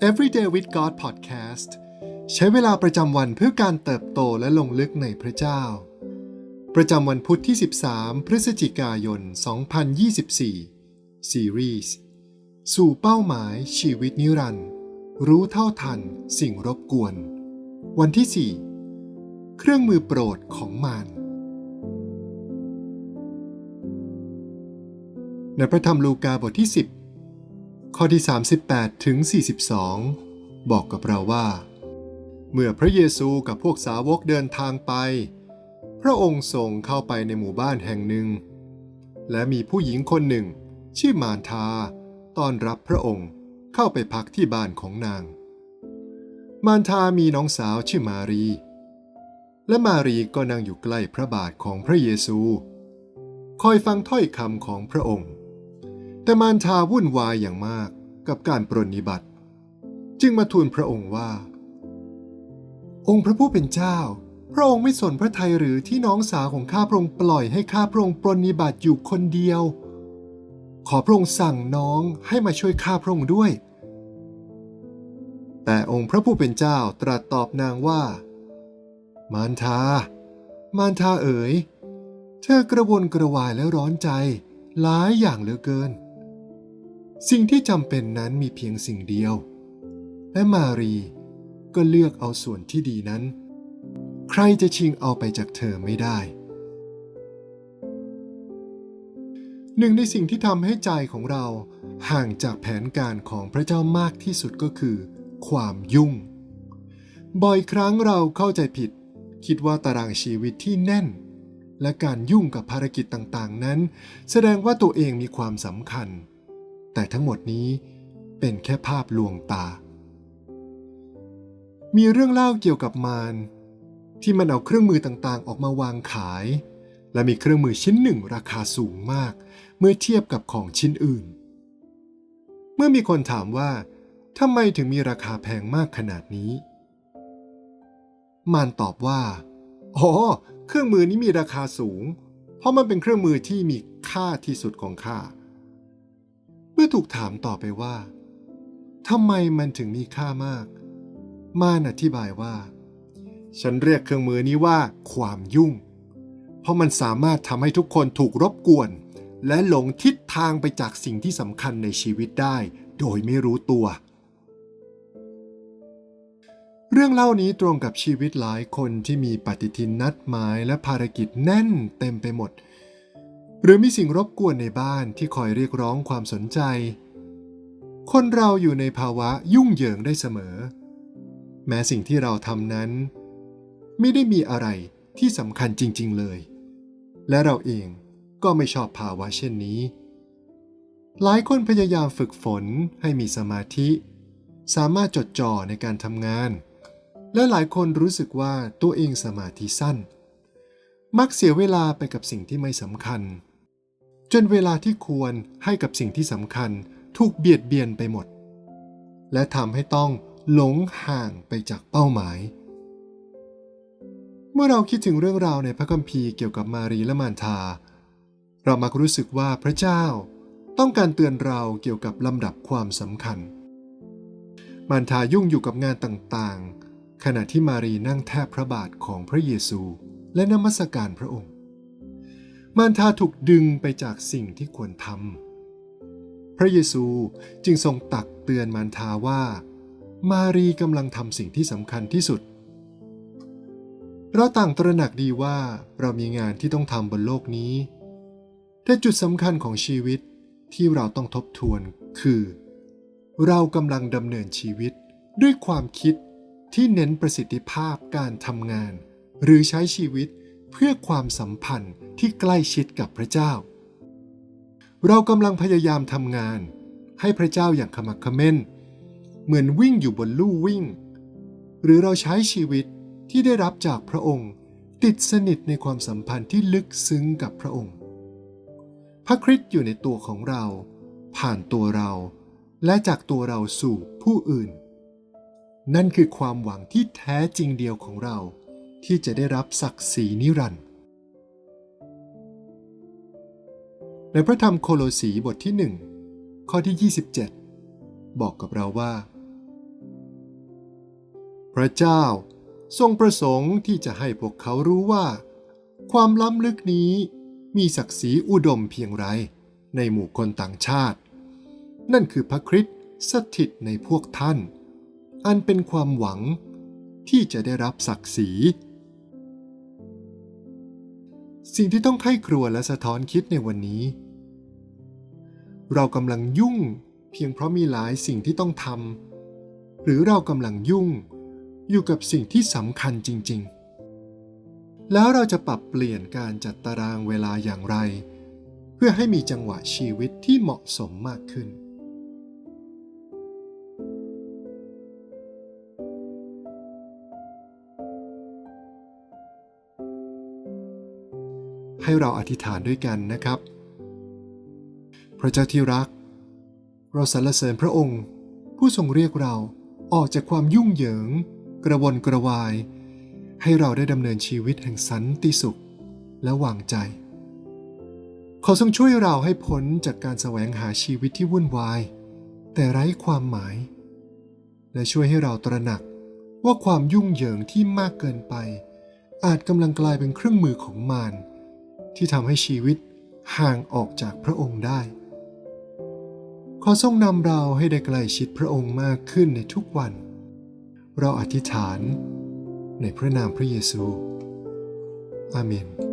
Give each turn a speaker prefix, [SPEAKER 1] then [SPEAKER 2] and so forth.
[SPEAKER 1] Everyday with God Podcast ใช้เวลาประจำวันเพื่อการเติบโตและลงลึกในพระเจ้า ประจำวันพุทธที่ 13 พฤศจิกายน 2024 ซีรีส์สู่เป้าหมายชีวิตนิรันดร์รู้เท่าทันสิ่งรบกวน วันที่ 4 เครื่องมือโปรดของมารในพระธรรมลูกาบทที่ 10 ข้อที่ 38 ถึง 42 บอกกับเราว่า เมื่อพระเยซูกับพวกสาวกเดินทางไป พระองค์ทรงเข้าไปในหมู่บ้านแห่งหนึ่ง และมีผู้หญิงคนหนึ่ง ชื่อมารทาต้อนรับพระองค์เข้าไปพักที่บ้านของนาง มารทามีน้องสาวชื่อมารี และมารีก็นั่งอยู่ใกล้พระบาทของพระเยซู คอยฟังถ้อยคำของพระองค์ แต่มารทาวุ่นวายอย่างมากกับการปรนนิบัติ จึงมาทูลพระองค์ว่า องค์พระผู้เป็นเจ้า พระองค์ไม่สนพระทัยหรือที่น้องสาวของข้าพระองค์ปล่อยให้ข้าพระองค์ปรนนิบัติอยู่คนเดียว ขอพระองค์สั่งน้องให้มาช่วยข้าพระองค์ด้วย แต่องค์พระผู้เป็นเจ้าตรัสตอบนางว่า มารทามารทาเอ๋ย เธอกระวนกระวายและร้อนใจ หลายอย่างเหลือเกิน สิ่งที่จำเป็นนั้นมีเพียงสิ่งเดียว และมารีก็เลือกเอาส่วนที่ดีนั้น ใครจะชิงเอาไปจากเธอไม่ได้ หนึ่งในสิ่งที่ทำให้ใจของเราห่างจากแผนการของพระเจ้ามากที่สุดก็คือ ความยุ่ง บ่อยครั้งเราเข้าใจผิด คิดว่าตารางชีวิตที่แน่น และการยุ่งกับภารกิจต่างๆ นั้น แสดงว่าตัวเองมีความสำคัญ แต่ทั้งหมดนี้เป็นแค่ภาพลวงตา มีเรื่องเล่าเกี่ยวกับมารที่มันเอาเครื่องมือต่างๆ ออกมาวางขาย และมีเครื่องมือชิ้นหนึ่งราคาสูงมาก เมื่อเทียบกับของชิ้นอื่น เมื่อมีคนถามว่าทำไมถึงมีราคาแพงมากขนาดนี้ มารตอบว่าอ๋อเครื่องมือนี้มีราคาสูง เพราะมันเป็นเครื่องมือที่มีค่าที่สุดของข้า มื่อถูกถามต่อไปว่าทำไมมันถึงมีค่ามากมานอธิบายว่า ฉันเรียกเครื่องมือนี้ว่าความยุ่ง เพราะมันสามารถทำให้ทุกคนถูกรบกวน และหลงทิศทางไปจากสิ่งที่สำคัญในชีวิตได้ โดยไม่รู้ตัว เรื่องเล่านี้ตรงกับชีวิตหลายคนที่มีปฏิทินนัดหมายและภารกิจแน่นเต็มไปหมด หรือมีสิ่งรบกวนในบ้านที่คอยเรียกร้องความสนใจ คนเราอยู่ในภาวะยุ่งเหยิงได้เสมอ แม้สิ่งที่เราทำนั้น ไม่ได้มีอะไรที่สำคัญจริง ๆเลย และเราเองก็ไม่ชอบภาวะเช่นนี้ หลายคนพยายามฝึกฝนให้มีสมาธิ สามารถจดจ่อในการทำงาน และหลายคนรู้สึกว่าตัวเองสมาธิสั้น มักเสียเวลาไปกับสิ่งที่ไม่สำคัญ จนเวลาที่ควรให้กับสิ่งที่สำคัญถูกเบียดเบียนไปหมด และทำให้ต้องหลงห่างไปจากเป้าหมาย เมื่อเราคิดถึงเรื่องราวในพระคัมภีร์เกี่ยวกับมารีและมารธาเรามักรู้สึกว่าพระเจ้าต้องการเตือนเราเกี่ยวกับลำดับความสำคัญ มารธายุ่งอยู่กับงานต่างๆ ขณะที่มารีนั่งแทบพระบาทของพระเยซูและนมัสการพระองค์ มารทาถูกดึงไปจากสิ่งที่ควรทำพระเยซูจึงทรงตักเตือนมารทาว่า มารีกำลังทำสิ่งที่สำคัญที่สุด เราต่างตระหนักดีว่าเรามีงานที่ต้องทำบนโลกนี้ แต่จุดสำคัญของชีวิตที่เราต้องทบทวนคือ เรากำลังดำเนินชีวิตด้วยความคิดที่เน้นประสิทธิภาพการทำงาน หรือใช้ชีวิต เพื่อความสัมพันธ์ที่ใกล้ชิดกับพระเจ้า เรากำลังพยายามทำงาน ให้พระเจ้าอย่างขมักขม้น เหมือนวิ่งอยู่บนลู่วิ่ง หรือเราใช้ชีวิตที่ได้รับจากพระองค์ ติดสนิทในความสัมพันธ์ที่ลึกซึ้งกับพระองค์ พระคริสต์อยู่ในตัวของเรา ผ่านตัวเรา และจากตัวเราสู่ผู้อื่น นั่นคือความหวังที่แท้จริงเดียวของเรา ที่จะได้รับศักดิ์ศรีนิรันดร์ในพระธรรมโคโลสีบทที่หนึ่งข้อที่ 27 บอกกับเราว่า พระเจ้าทรงประสงค์ที่จะให้พวกเขารู้ว่า ความล้ำลึกนี้มีศักดิ์ศรีอุดมเพียงไรในหมู่คนต่างชาติ นั่นคือพระคริสต์สถิตในพวกท่าน อันเป็นความหวังที่จะได้รับศักดิ์ศรี สิ่งที่ต้องไข้ครัวและสะท้อนคิดในวันนี้ เรากำลังยุ่งเพียงเพราะมีหลายสิ่งที่ต้องทำหรือเรากำลังยุ่งอยู่กับสิ่งที่สำคัญจริง ๆ แล้วเราจะปรับเปลี่ยนการจัดตารางเวลาอย่างไร เพื่อให้มีจังหวะชีวิตที่เหมาะสมมากขึ้น ให้เราอธิษฐานด้วยกันนะครับ พระเจ้าที่รัก เราสรรเสริญพระองค์ ผู้ทรงเรียกเราออกจากความยุ่งเหยิง กระวนกระวาย ให้เราได้ดำเนินชีวิตแห่งสันติสุขและวางใจ ขอทรงช่วยเราให้พ้นจากการแสวงหาชีวิตที่วุ่นวาย แต่ไร้ความหมาย และช่วยให้เราตระหนักว่าความยุ่งเหยิงที่มากเกินไป อาจกำลังกลายเป็นเครื่องมือของมาร ที่ทำให้ชีวิตห่างออกจากพระองค์ได้ ขอทรงนำเราให้ได้ใกล้ชิดพระองค์มากขึ้นในทุกวัน เราอธิษฐานในพระนามพระเยซู อาเมน